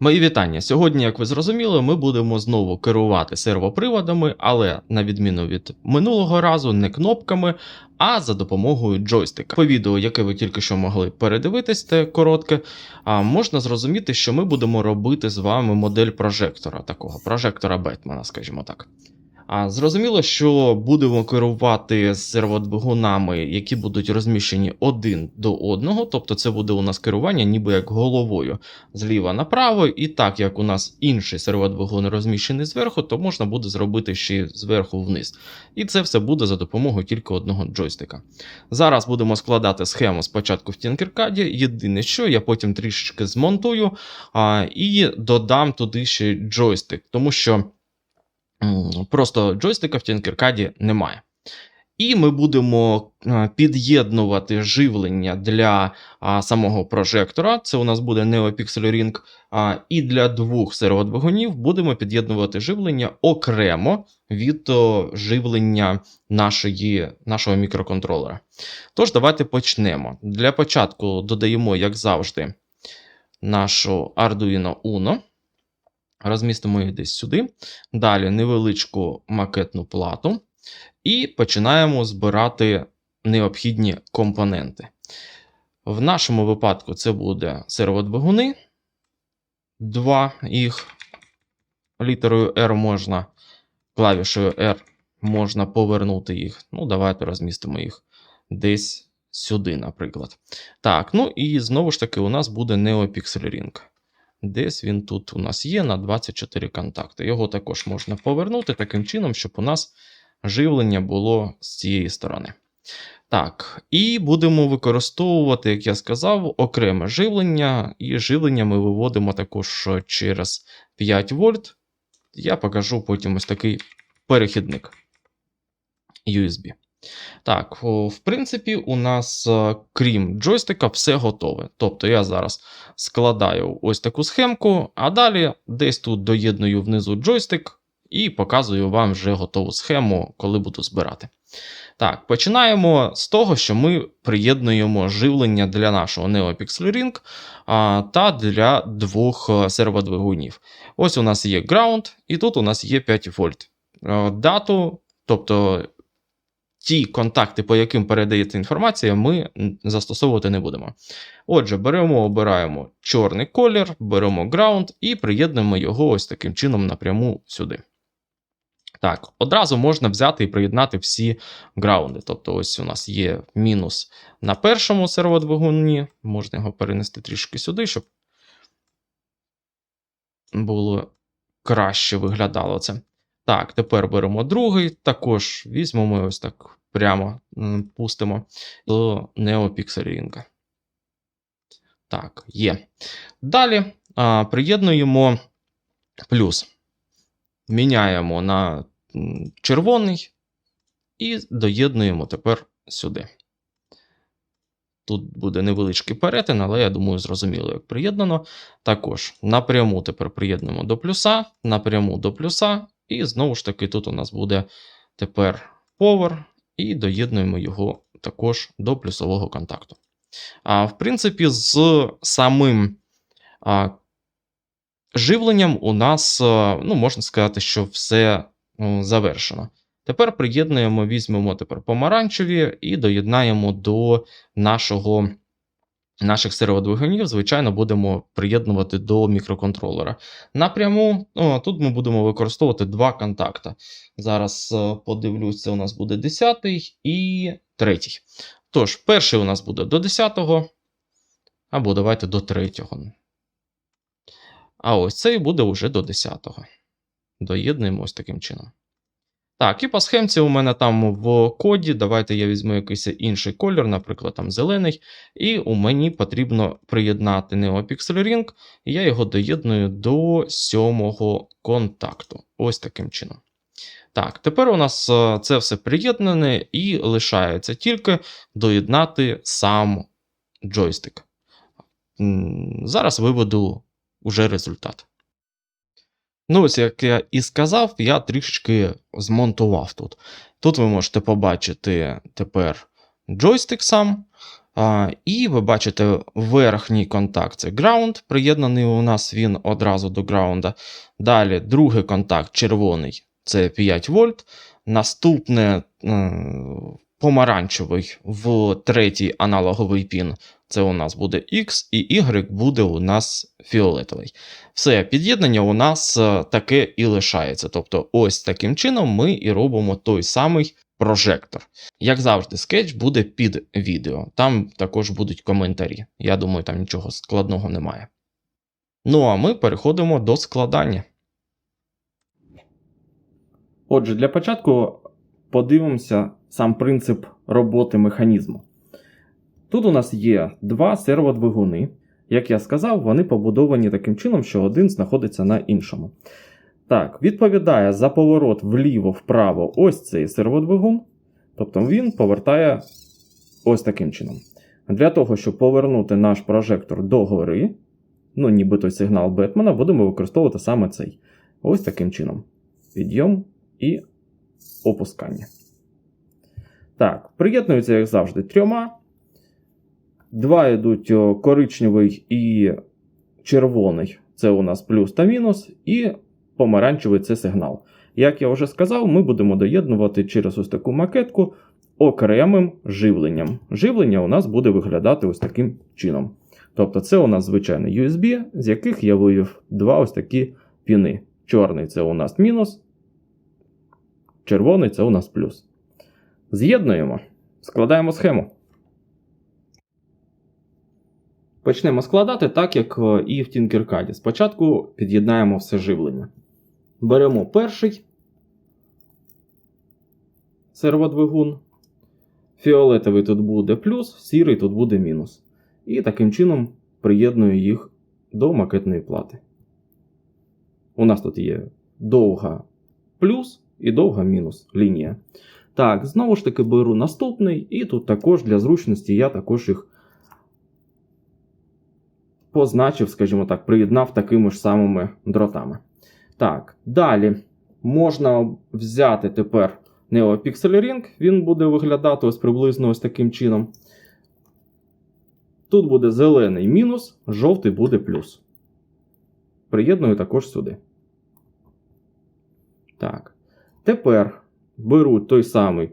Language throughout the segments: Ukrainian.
Мої вітання. Сьогодні, як ви зрозуміли, ми будемо знову керувати сервоприводами, але на відміну від минулого разу, не кнопками, а за допомогою джойстика. По відео, яке ви тільки що могли передивитись, те коротке, а, можна зрозуміти, що ми будемо робити з вами модель прожектора, такого прожектора Бетмена, скажімо так. А зрозуміло, що будемо керувати серводвигунами, які будуть розміщені один до одного, тобто це буде у нас керування ніби як головою зліва направо, і так як у нас інший серводвигун розміщений зверху, то можна буде зробити ще зверху вниз. І це все буде за допомогою тільки одного джойстика. Зараз будемо складати схему спочатку в Tinkercad. Єдине, що я потім трішечки змонтую а, і додам туди ще джойстик, тому що просто джойстика в Tinkercad немає. І ми будемо е, під'єднувати живлення для а, самого прожектора. Це у нас буде NeoPixel Ring. А, і для двох серводвигунів будемо під'єднувати живлення окремо від о, живлення нашої, нашого мікроконтролера. Тож, давайте почнемо. Для початку додаємо, як завжди, нашу Arduino Uno. Розмістимо її десь сюди. Далі невеличку макетну плату. І починаємо збирати необхідні компоненти. В нашому випадку це буде серводвигуни. Два їх літерою R можна, клавішою R можна повернути їх. Ну, давайте розмістимо їх десь сюди, наприклад. Так, ну і знову ж таки, у нас буде NeoPixel Ring. Десь він тут у нас є на 24 контакти. Його також можна повернути таким чином, щоб у нас живлення було з цієї сторони. Так, і будемо використовувати, як я сказав, окреме живлення. І живлення ми виводимо також через 5 вольт. Я покажу потім ось такий перехідник USB. Так, в принципі, у нас, е, крім джойстика, все готове. Тобто я зараз складаю ось таку схемку, а далі десь тут доєдную внизу джойстик і показую вам вже готову схему, коли буду збирати. Так, починаємо з того, що ми приєднуємо живлення для нашого NeoPixel Ring та для двох е, серводвигунів. Ось у нас є ground, і тут у нас є 5 вольт. Е, Дату, тобто ті контакти, по яким передається інформація, ми застосовувати не будемо. Отже, беремо, обираємо чорний колір, беремо ground і приєднуємо його ось таким чином напряму сюди. Так, одразу можна взяти і приєднати всі граунди. Тобто, ось у нас є мінус на першому серводвигуні. Можна його перенести трішки сюди, щоб було краще виглядало це. Так, тепер беремо другий. Також візьмемо ось так прямо пустимо до Ring. Так, є. Далі а, приєднуємо плюс. Міняємо на червоний і доєднуємо тепер сюди. Тут буде невеличкий перетин, але я думаю, зрозуміло, як приєднано. Також напряму тепер приєднуємо до плюса, напряму до плюса, і знову ж таки, тут у нас буде тепер повер, і доєднуємо його також до плюсового контакту. А, В принципі, з самим а, живленням у нас, ну, можна сказати, що все завершено. Тепер приєднуємо, візьмемо тепер помаранчеві і доєднаємо до нашого, наших серводвигунів. Звичайно, будемо приєднувати до мікроконтролера. Напряму о, тут ми будемо використовувати два контакти. Зараз е, подивлюсь, це у нас буде 10 і 3. Тож, перший у нас буде до 10, або давайте до 3. А ось цей буде вже до 10. Доєднуємо ось таким чином. Так, і по схемці у мене там в коді. Давайте я візьму якийсь інший колір, наприклад, там зелений. І у мені потрібно приєднати NeoPixel Ring, і я його доєдную до сьомого контакту. Ось таким чином. Так, тепер у нас е, це все приєднане і лишається тільки доєднати сам джойстик. Зараз виведу уже результат. Ну, ось як я і сказав, я трішечки змонтував тут. Тут ви можете побачити тепер джойстик сам. А, і ви бачите верхній контакт це ground, приєднаний у нас він одразу до ground. Далі другий контакт червоний це 5 вольт. Наступне помаранчевий в третій аналоговий пін. Це у нас буде X, і Y буде у нас фіолетовий. Все, під'єднання у нас е, таке і лишається. Тобто, ось таким чином ми і робимо той самий прожектор. Як завжди, скетч буде під відео. Там також будуть коментарі. Я думаю, там нічого складного немає. Ну а ми переходимо до складання. Отже, для початку подивимося сам принцип роботи механізму. Тут у нас є два серводвигуни. Як я сказав, вони побудовані таким чином, що один знаходиться на іншому. Так, відповідає за поворот вліво-вправо ось цей серводвигун. Тобто він повертає ось таким чином. Для того, щоб повернути наш прожектор догори, ну, ніби той сигнал Бетмена, будемо використовувати саме цей. Ось таким чином. Підйом і опускання. Так, приєднуються, як завжди, трьома. Два йдуть коричневий і червоний це у нас плюс та мінус, і помаранчевий це сигнал. Як я вже сказав, ми будемо доєднувати через ось таку макетку окремим живленням. Живлення у нас буде виглядати ось таким чином. Тобто, це у нас звичайний USB, з яких я вивів два ось такі піни. Чорний це у нас мінус, червоний це у нас плюс. З'єднуємо, складаємо схему. Почнемо складати так, як е, і в Tinkercad. Спочатку під'єднаємо все живлення. Беремо перший серводвигун. Фіолетовий тут буде плюс, сірий тут буде мінус. І таким чином приєдную їх до макетної плати. У нас тут є довга плюс і довга мінус лінія. Так, знову ж таки беру наступний, і тут також для зручності я також їх позначив, скажімо так, приєднав такими ж самими дротами. Так, далі можна взяти тепер NeoPixel Ring, він буде виглядати ось приблизно ось таким чином. Тут буде зелений мінус, жовтий буде плюс. Приєдную також сюди. Так. Тепер беру той самий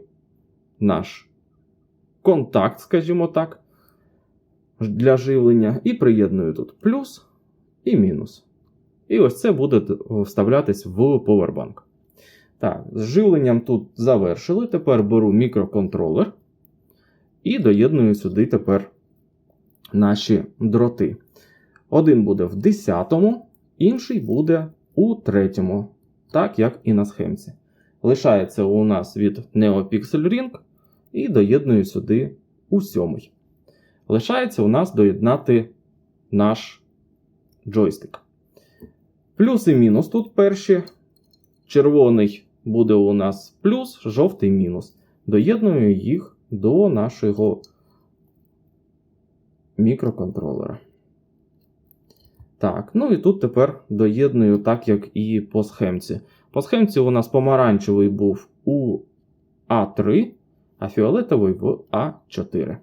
наш контакт, скажімо так, для живлення, і приєдную тут плюс і мінус. І ось це буде вставлятись в повербанк. Так, з живленням тут завершили. Тепер беру мікроконтролер і доєдную сюди тепер наші дроти. Один буде в 10, інший буде у 3, так як і на схемці. Лишається у нас від NeoPixel Ring і доєдную сюди у 7. Лишається у нас доєднати наш джойстик. Плюс і мінус тут перші. Червоний буде у нас плюс, жовтий мінус. Доєдную їх до нашого мікроконтролера. Так, ну і тут тепер доєдную так, як і по схемці. По схемці у нас помаранчевий був у А3, а фіолетовий в А4.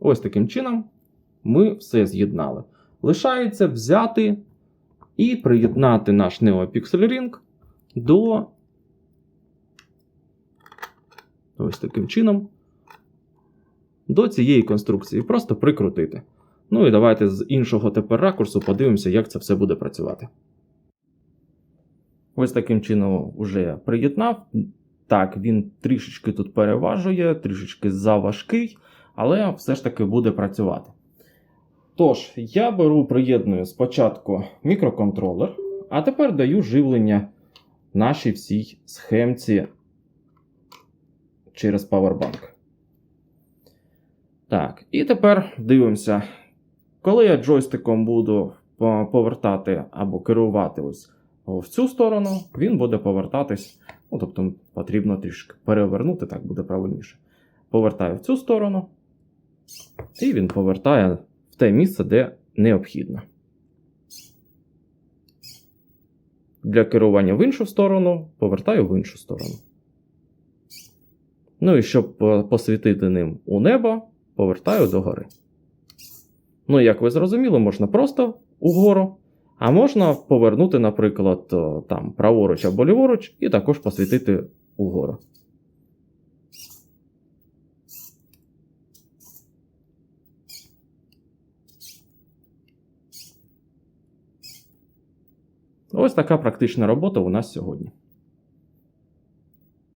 Ось таким чином ми все з'єднали. Лишається взяти і приєднати наш NeoPixel Ring до ось таким чином до цієї конструкції. Просто прикрутити. Ну і давайте з іншого тепер ракурсу подивимося, як це все буде працювати. Ось таким чином вже приєднав. Так, він трішечки тут переважує, трішечки заважкий, але все ж таки буде працювати. Тож, я беру, приєдную спочатку мікроконтролер, а тепер даю живлення нашій всій схемці через Powerbank. Так, і тепер дивимося. Коли я джойстиком буду повертати або керувати ось в цю сторону, він буде повертатись. Ну, тобто потрібно трішки перевернути, так буде правильніше. Повертаю в цю сторону, і він повертає в те місце, де необхідно. Для керування в іншу сторону повертаю в іншу сторону. Ну і щоб посвітити ним у небо, повертаю догори. Ну, як ви зрозуміли, можна просто угору, а можна повернути, наприклад, там праворуч або ліворуч, і також посвітити угору. Ось така практична робота у нас сьогодні.